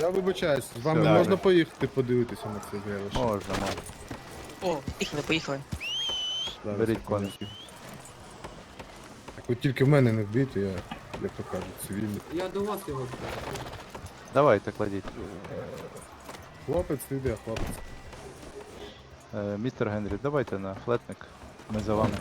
Я вибачаюсь, з вами Все, можна добре. поїхати подивитися на це зрелище? Можна, можна. О, поїхали, поїхали. Зараз, беріть секундочку. Так от тільки в мене не вбити, я, як то кажуть, цивільний. Я до вас його скажу. Давайте, кладіть. Хлопець йде, хлопець. Е, містер Генрі, давайте на флетник. Ми за вами.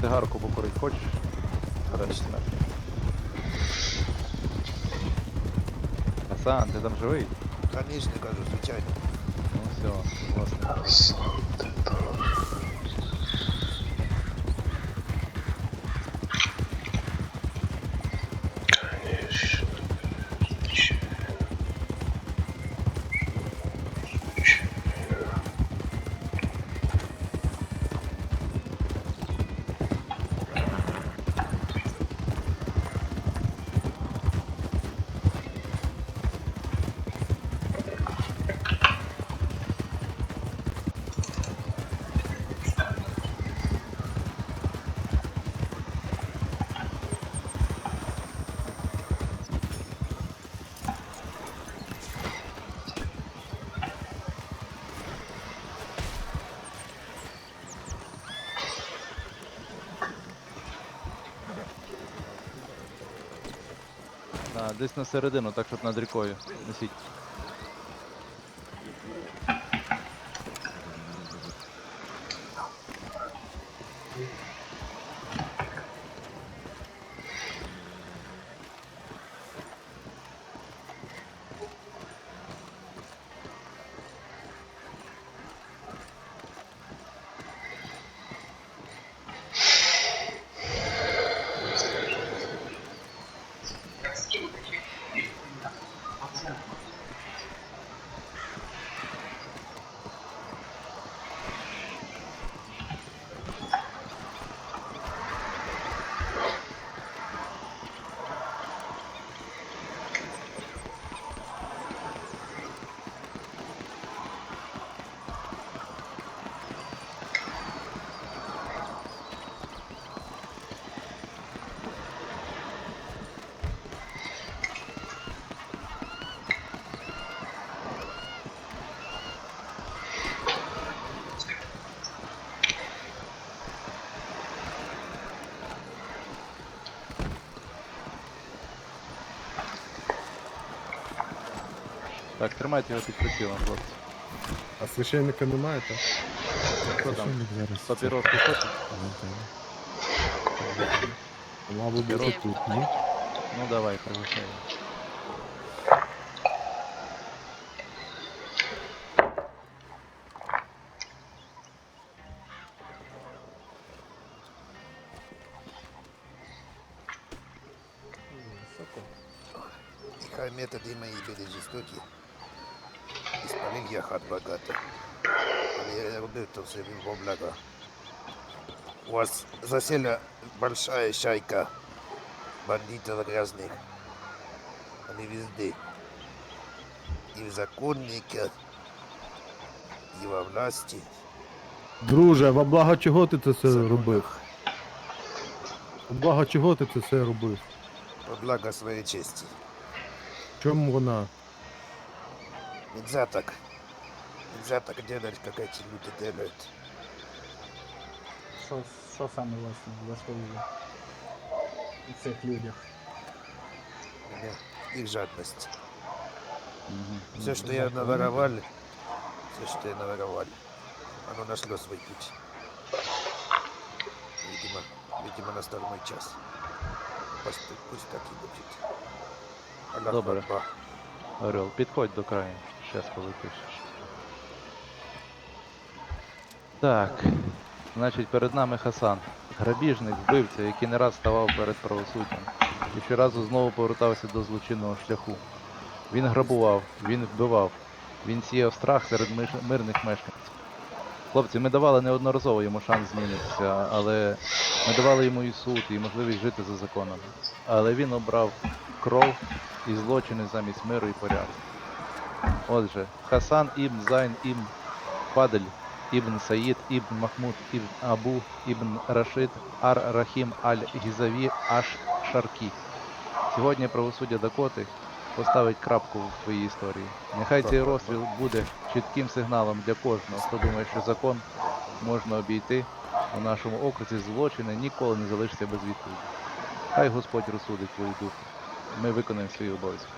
Цигарку покурить хочеш? Хорошо. Асан, ти там живий? Конечно, кажу, звичайно. Ну все, власне. Десь на середину, так щоб над рікою. Несіть. Так, тримайте його під прицілом, хлопці. А священника немає, так? Хто там? зараз. Папіроски хочеш? Мабуть, бути тут, ні? Ну давай, приглашай. І хай методи мої були жорстокі. І спалив я хат багато. Але я робив то все во благо. У вас засела большая шайка бандитов грязных. Они везде. И в законниках, и во власти. Друже, во благо чого ти це все робив? Во благо чого ти це все робив? По благо своей чести. В чому вона? Нельзя так. Нельзя так делать, как эти люди делают. Що, що саме вас влаштовує у цих людях? Меня их жадность. Мгм. Все, что я наворовал, все, что я наворовал, оно нашло свой путь. Видимо, видимо, настал мой час. Пусть, пусть так и будет. Аллах Добре. Орел, підходь до краю. Щас полетиш. Так. Значить, перед нами Хасан. Грабіжник, вбивця, який не раз ставав перед правосуддям. І щоразу знову повертався до злочинного шляху. Він грабував, він вбивав, він сіяв страх серед мирних мешканців. Хлопці, ми давали неодноразово йому шанс змінитися, але ми давали йому і суд, і можливість жити за законом. Але він обрав кров і злочини замість миру і порядку. Отже, Хасан ібн Зайн ібн Фадель, ібн Саїд, ібн Махмуд, ібн Абу, ібн Рашид, Ар Рахім Аль-Гізаві Аш Шаркі. Сьогодні правосуддя Дакоти поставить крапку в твоїй історії. Нехай цей розстріл буде чітким сигналом для кожного, хто думає, що закон можна обійти. У нашому окрузі злочини ніколи не залишаться без відповіді. Хай Господь розсудить твою душу. Ми виконаємо свій обов'язок.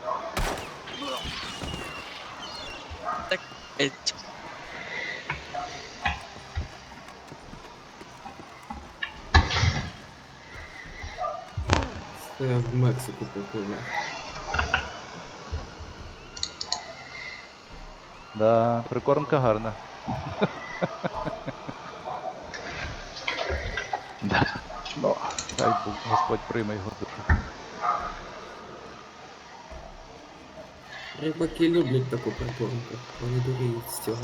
Це в Мексику попливе. Да, прикормка гарна. да. Ну, хай Бог- Господь прийме його душу. Рибаки люблять таку прикормку. Вони дуреють з цього.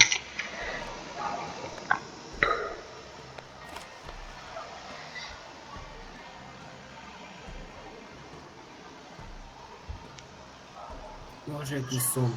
Може якийсь сон.